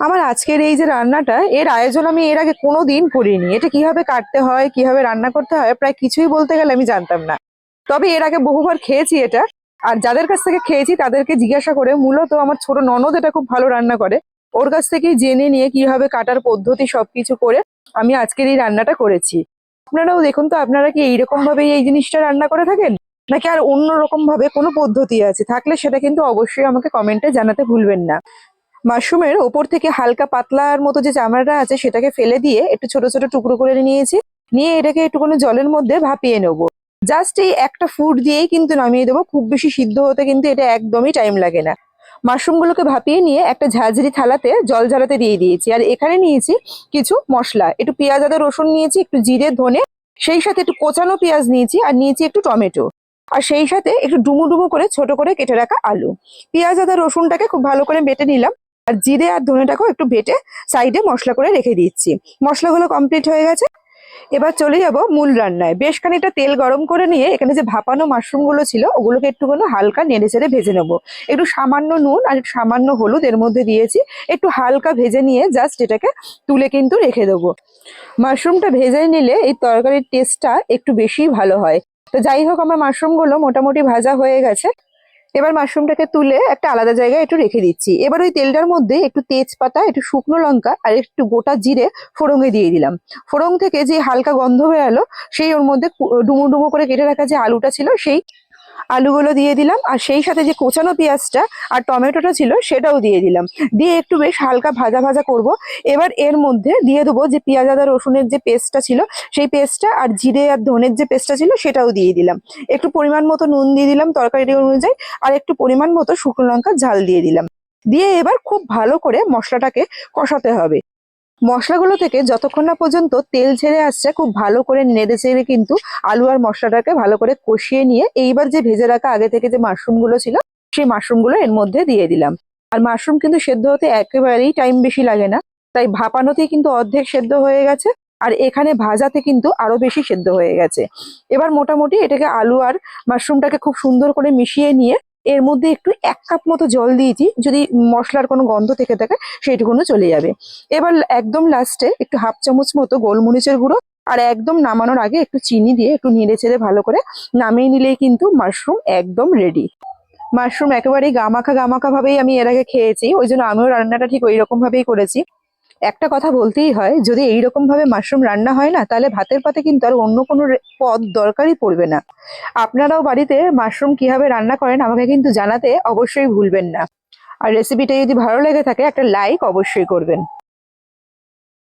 আমার আজকের এই যে রান্নাটা, এর আয়োজন আমি এর আগে কোনো দিন করিনি। এটা কীভাবে কাটতে হয়, কীভাবে রান্না করতে হয়, প্রায় কিছুই বলতে গেলে আমি জানতাম না। তবে এর আগে বহুবার খেয়েছি এটা। আর যাদের কাছ থেকে খেয়েছি, তাদেরকে জিজ্ঞাসা করে মূলত আমার ছোট ননদ এটা খুব ভালো রান্না করে। ওর কাছ থেকে জেনে নিয়ে কীভাবে কাটার পদ্ধতি সবকিছু করে আমি আজকের এই রান্নাটা করেছি। আপনারাও দেখুন তো, আপনারা কি এইরকম ভাবে এই জিনিসটা রান্না করে থাকেন? নাকি আর অন্য রকম ভাবে কোনো পদ্ধতি আছে? থাকলে সেটা কিন্তু অবশ্যই আমাকে কমেন্টে জানাতে ভুলবেন না। মাশরুমের ওপর থেকে হালকা পাতলার মতো যে চামড়াটা আছে সেটাকে ফেলে দিয়ে একটু ছোট ছোট টুকরো করে নিয়েছি। নিয়ে এটাকে একটুখানি জলের মধ্যে ভাপিয়ে নেব। জাস্ট এই একটা ফুড দিয়েই কিন্তু নামিয়ে দেবো। খুব বেশি সিদ্ধ হতে কিন্তু এটা একদমই টাইম লাগে না। মাশরুমগুলোকে ভাপিয়ে নিয়ে একটা ঝাঁঝরি থালাতে জল ঝরাতে দিয়ে দিয়েছি। আর এখানে নিয়েছি কিছু মশলা। একটু পেঁয়াজ, আদা, রসুন নিয়েছি, একটু জিরে, ধনে, সেই সাথে একটু কোচানো পেঁয়াজ নিয়েছি আর নিয়েছি একটু টমেটো। আর সেই সাথে একটু ডুমু ডুমু করে ছোট করে কেটে রাখা আলু। পেঁয়াজ, আদা, রসুনটাকে খুব ভালো করে বেটে নিলাম। আর জিরে আর ধনেটাকেও একটু বেটে সাইডে মশলা করে রেখে দিচ্ছি। মশলাগুলো কমপ্লিট হয়ে গেছে। এবার চলে যাব মূল রান্নায়। বেশ খানিকটা তেল গরম করে নিয়ে এখানে যে ভাপানো মাশরুমগুলো ছিল, ওগুলোকে একটুখানি হালকা নেড়ে চেড়ে ভেজে নেব। একটু সামান্য নুন আর একটু সামান্য হলুদ এর মধ্যে দিয়েছি। একটু হালকা ভেজে নিয়ে জাস্ট এটাকে তুলে কিন্তু রেখে দেবো। মাশরুমটা ভেজে নিলে এই তরকারির টেস্টটা একটু বেশি ভালো হয়। তো যাই হোক, আমার মাশরুমগুলো মোটামুটি ভাজা হয়ে গেছে। এবার মাশরুমটাকে তুলে একটা আলাদা জায়গায় একটু রেখে দিচ্ছি। এবার ওই তেলটার মধ্যে একটু তেজপাতা, একটু শুকনো লঙ্কা আর একটু গোটা জিরে ফোড়ঙে দিয়ে দিলাম। ফোড়ং থেকে যে হালকা গন্ধ বেরালো, সেই ওর মধ্যে ডুমো ডুমো করে কেটে রাখা যে আলুটা ছিল, সেই আলুগুলো দিয়ে দিলাম, আর সেই সাথে যে কোচানো পেঁয়াজটা আর টমেটোটা ছিল সেটাও দিয়ে দিলাম। দিয়ে একটু বেশ হালকা ভাজা ভাজা করব। এবার এর মধ্যে দিয়ে দেবো যে পেঁয়াজ আদা রসুনের যে পেস্টটা ছিল, সেই পেস্টটা আর জিরে আর ধনের যে পেস্টটা ছিল সেটাও দিয়ে দিলাম। একটু পরিমাণ মতো নুন দিয়ে দিলাম তরকারি অনুযায়ী, আর একটু পরিমাণ মতো শুকনো লঙ্কা ঝাল দিয়ে দিলাম। দিয়ে এবার খুব ভালো করে মশলাটাকে কষাতে হবে। মশলাগুলো থেকে যতক্ষণ না পর্যন্ত তেল ছেড়ে আসছে, খুব ভালো করে নেড়ে চেড়ে কিন্তু আলু আর মশলাটাকে ভালো করে কষিয়ে নিয়ে এইবার যে ভেজে রাখা আগে থেকে যে মাশরুমগুলো ছিল, সেই মাশরুমগুলো এর মধ্যে দিয়ে দিলাম। আর মাশরুম কিন্তু সেদ্ধ হতে একেবারেই টাইম বেশি লাগে না, তাই ভাপানোতেই কিন্তু অর্ধেক সেদ্ধ হয়ে গেছে, আর এখানে ভাজাতে কিন্তু আরও বেশি সেদ্ধ হয়ে গেছে। এবার মোটামুটি এটাকে আলু আর মাশরুমটাকে খুব সুন্দর করে মিশিয়ে নিয়ে এর মধ্যে একটু এক কাপ মতো জল দিয়েছি, যদি মশলার কোনো গন্ধ থেকে থাকে সেইটুকুনো চলে যাবে। এবার একদম লাস্টে একটু হাফ চামচ মতো গোলমরিচের গুঁড়ো আর একদম নামানোর আগে একটু চিনি দিয়ে একটু নেড়ে চেড়ে ভালো করে নামিয়ে নিলেই কিন্তু মাশরুম একদম রেডি মাশরুম একেবারেই গামাখা গামাখা ভাবেই আমি এর আগে খেয়েছি, ওই জন্য আমিও রান্নাটা ঠিক ওই রকম ভাবেই করেছি। একটা কথা বলতেই হয়, যদি এইরকম ভাবে মাশরুম রান্না হয় না, তাহলে ভাতের পাতে কিন্তু আর অন্য কোনো পদ দরকারই পড়বে না। আপনারাও বাড়িতে মাশরুম কীভাবে রান্না করেন আমাকে কিন্তু জানাতে অবশ্যই ভুলবেন না। আর রেসিপিটা যদি ভালো লেগে থাকে, একটা লাইক অবশ্যই করবেন।